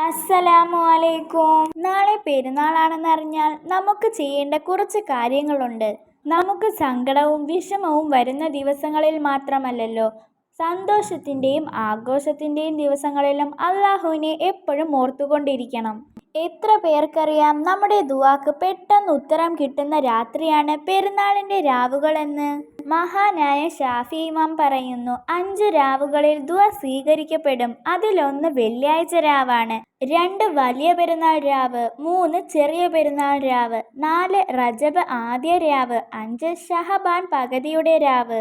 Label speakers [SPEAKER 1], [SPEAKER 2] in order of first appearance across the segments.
[SPEAKER 1] അസ്സലാമു അലൈക്കും നാളെ പെരുന്നാളാണെന്നറിഞ്ഞാൽ നമുക്ക് ചെയ്യേണ്ട കുറച്ച് കാര്യങ്ങളുണ്ട്. നമുക്ക് സങ്കടവും വിഷമവും വരുന്ന ദിവസങ്ങളിൽ മാത്രമല്ലല്ലോ സന്തോഷത്തിന്റെയും ആഘോഷത്തിന്റെയും ദിവസങ്ങളിലും അള്ളാഹുവിനെ എപ്പോഴും ഓർത്തുകൊണ്ടിരിക്കണം. എത്ര പേർക്കറിയാം നമ്മുടെ ദുവാക്ക് പെട്ടെന്ന് ഉത്തരം കിട്ടുന്ന രാത്രിയാണ് പെരുന്നാളിന്റെ രാവുകളെന്ന് മഹാനായ ഷാഫി ഇമാം പറയുന്നു അഞ്ച് രാവുകളിൽ ദുവ സ്വീകരിക്കപ്പെടും. അതിലൊന്ന് വെള്ളിയാഴ്ച രാവാണ്. രണ്ട് വലിയ പെരുന്നാൾ രാവ് മൂന്ന് ചെറിയ പെരുന്നാൾ രാവ് നാല് റജബ് ആദ്യ രാവ് അഞ്ച് ഷഹബാൻ പകുതിയുടെ രാവ്.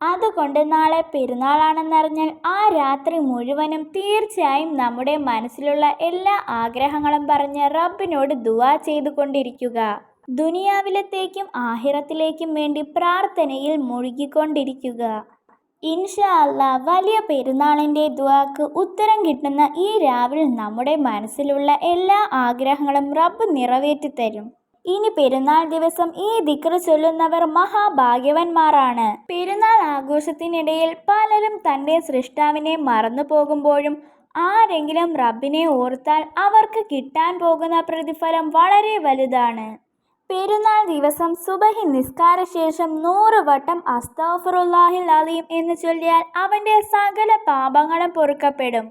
[SPEAKER 1] അതുകൊണ്ട് നാളെ പെരുന്നാളാണെന്നറിഞ്ഞാൽ ആ രാത്രി മുഴുവനും തീർച്ചയായും നമ്മുടെ മനസ്സിലുള്ള എല്ലാ ആഗ്രഹങ്ങളും പറഞ്ഞ് റബ്ബിനോട് ദുആ ചെയ്തുകൊണ്ടിരിക്കുക. ദുനിയാവിലത്തേക്കും ആഹിറത്തിലേക്കും വേണ്ടി പ്രാർത്ഥനയിൽ മുഴുകിക്കൊണ്ടിരിക്കുക. ഇൻഷാ അല്ല വലിയ പെരുന്നാളിന്റെ ദുവാക്ക് ഉത്തരം കിട്ടുന്ന ഈ രാവിൽ നമ്മുടെ മനസ്സിലുള്ള എല്ലാ ആഗ്രഹങ്ങളും റബ്ബ് നിറവേറ്റി തരും ഇനി പെരുന്നാൾ ദിവസം ഈ ദിക്ർ ചൊല്ലുന്നവർ മഹാഭാഗ്യവന്മാരാണ്. പെരുന്നാൾ ആഘോഷത്തിനിടയിൽ പലരും തന്റെ സൃഷ്ടാവിനെ മറന്നു പോകുമ്പോഴും ആരെങ്കിലും റബ്ബിനെ ഓർത്താൽ അവർക്ക് കിട്ടാൻ പോകുന്ന പ്രതിഫലം വളരെ വലുതാണ്. പെരുന്നാൾ ദിവസം സുബഹി നിസ്കാര ശേഷം നൂറ് വട്ടം അസ്താഫുറുല്ലാഹിൽ അലീം എന്ന് ചൊല്ലിയാൽ അവന്റെ സകല പാപങ്ങളും പൊറുക്കപ്പെടും.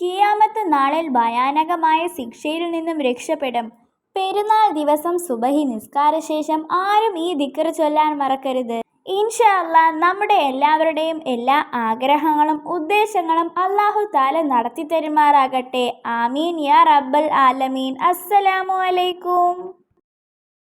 [SPEAKER 1] കിയാമത്ത് നാളിൽ ഭയാനകമായ ശിക്ഷയിൽ നിന്നും രക്ഷപ്പെടും. പെരുന്നാൾ ദിവസം സുബഹി നിസ്കാര ശേഷം ആരും ഈ ദിക്കർ ചൊല്ലാൻ മറക്കരുത്. ഇൻഷല്ല നമ്മുടെ എല്ലാവരുടെയും എല്ലാ ആഗ്രഹങ്ങളും ഉദ്ദേശങ്ങളും അള്ളാഹു താല നടത്തി തരുമാറാകട്ടെ. ആമീൻ യാ റബ്ബൽ ആലമീൻ. അസ്സലാമു അലൈക്കും.